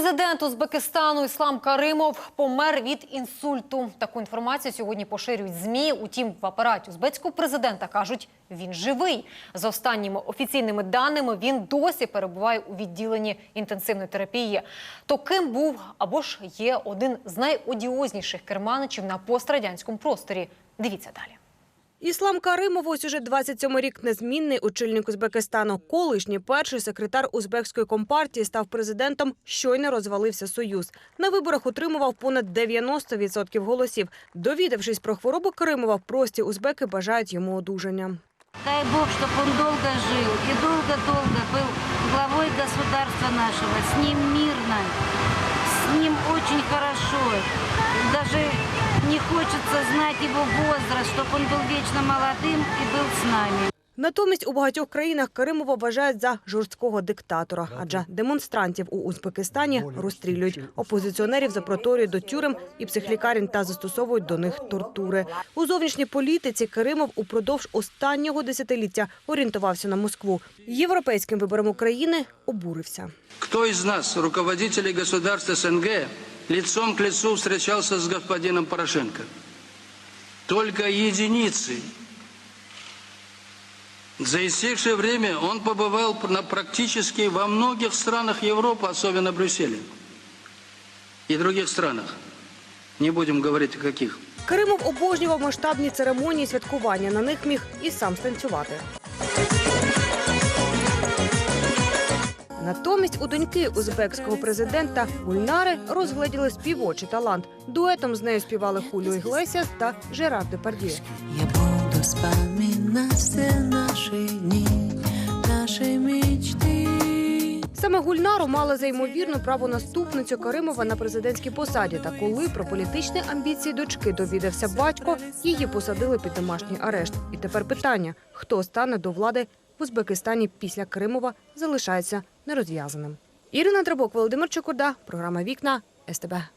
Президент Узбекистану Іслам Каримов помер від інсульту. Таку інформацію сьогодні поширюють змі. Утім, в апараті узбецького президента кажуть, він живий. За останніми офіційними даними, він досі перебуває у відділенні інтенсивної терапії. То ким був або ж є один з найодіозніших керманичів на пострадянському просторі. Дивіться далі. Іслам Каримов ось уже 27 рік незмінний очільник Узбекистану. Колишній перший секретар узбекської компартії став президентом. Щойно розвалився союз. На виборах отримував понад 90% голосів. Довідавшись про хворобу Каримова, прості узбеки бажають йому одужання. Дай Бог, чтобы он долго жил и долго-долго был главой государства нашего. С ним мирно, с ним не хочется знать его возраст, чтобы он был вечно молодым и был с нами. Натомість у багатьох країнах Каримова вважають за жорсткого диктатора, адже демонстрантів у Узбекистані розстрілюють, опозиціонерів запроторюють до тюрем і психлікарень та застосовують до них тортури. У зовнішній політиці Каримов упродовж останнього десятиліття орієнтувався на Москву. Європейським вибором України обурився. Кто из нас, руководителей государств СНГ, лицом к лицу встречался с господином Порошенко? Только единицы. За истекшее время он побывал на практически во многих странах Европы, особенно Брюсселе. И других странах. Не будем говорить о каких. Каримов обожнював масштабні церемонії святкування. На них міг і сам станцювати. Натомість у доньки узбекського президента Гульнари розгледіли співочий талант. Дуетом з нею співали Хуліо Іглесіас та Жерар Депардьє. Вспоминать все наши дни, наши мечты. Саме Гульнару мала за ймовірну правонаступницю Каримова на президентській посаді. Та коли про політичні амбіції дочки довідався батько, її посадили під домашній арешт. І тепер питання: хто стане до влади в Узбекистані після Кримова, залишається нерозв'язаним. Ірина Драбок, Володимир Чокурда, програма Вікна СТБ.